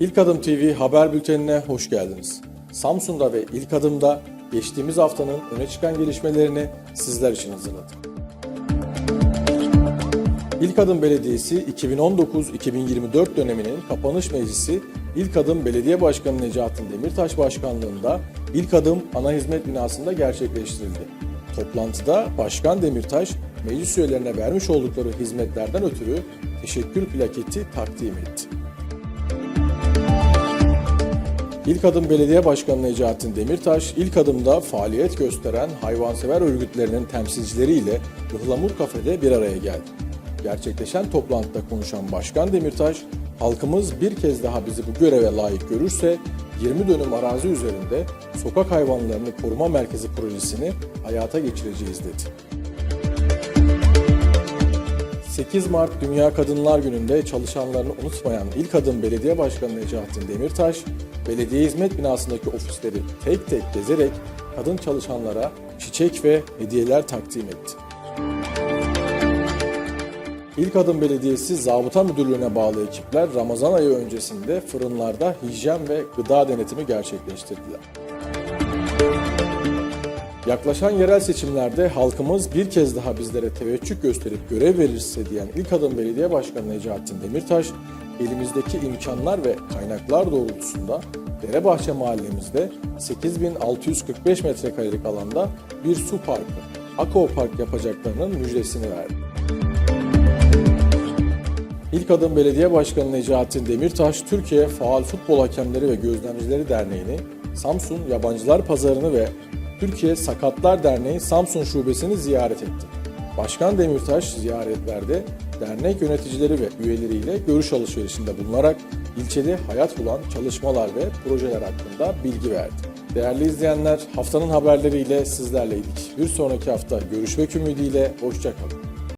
İlk Adım TV haber bültenine hoş geldiniz. Samsun'da ve İlk Adım'da geçtiğimiz haftanın öne çıkan gelişmelerini sizler için hazırladık. İlk Adım Belediyesi 2019-2024 döneminin kapanış meclisi İlk Adım Belediye Başkanı Necatin Demirtaş Başkanlığında İlk Adım Ana Hizmet Binası'nda gerçekleştirildi. Toplantıda Başkan Demirtaş, meclis üyelerine vermiş oldukları hizmetlerden ötürü teşekkür plaketi takdim etti. İlk Adım Belediye Başkanı Necatin Demirtaş, ilk adımda faaliyet gösteren hayvansever örgütlerinin temsilcileriyle Ihlamur Kafede bir araya geldi. Gerçekleşen toplantıda konuşan Başkan Demirtaş, halkımız bir kez daha bizi bu göreve layık görürse 20 dönüm arazi üzerinde sokak hayvanlarını koruma merkezi projesini hayata geçireceğiz dedi. 8 Mart Dünya Kadınlar Günü'nde çalışanlarını unutmayan İlk Adım Belediye Başkanı Necatin Demirtaş, belediye hizmet binasındaki ofisleri tek tek gezerek kadın çalışanlara çiçek ve hediyeler takdim etti. İlk Adım Belediyesi Zabıta Müdürlüğü'ne bağlı ekipler Ramazan ayı öncesinde fırınlarda hijyen ve gıda denetimi gerçekleştirdiler. Yaklaşan yerel seçimlerde halkımız bir kez daha bizlere teveccüh gösterip görev verirse diyen İlk Adım Belediye Başkanı Necatin Demirtaş, elimizdeki imkanlar ve kaynaklar doğrultusunda Derebahçe mahallemizde 8645 metrekarelik alanda bir su parkı, Akova Park yapacaklarının müjdesini verdi. İlk Adım Belediye Başkanı Necatin Demirtaş, Türkiye Faal Futbol Hakemleri ve Gözlemcileri Derneği'ni, Samsun Yabancılar Pazarı'nı ve Türkiye Sakatlar Derneği Samsun Şubesini ziyaret etti. Başkan Demirtaş ziyaretlerde dernek yöneticileri ve üyeleriyle görüş alışverişinde bulunarak ilçede hayat bulan çalışmalar ve projeler hakkında bilgi verdi. Değerli izleyenler, haftanın haberleriyle sizlerleydik. Bir sonraki hafta görüşmek ümidiyle, hoşçakalın.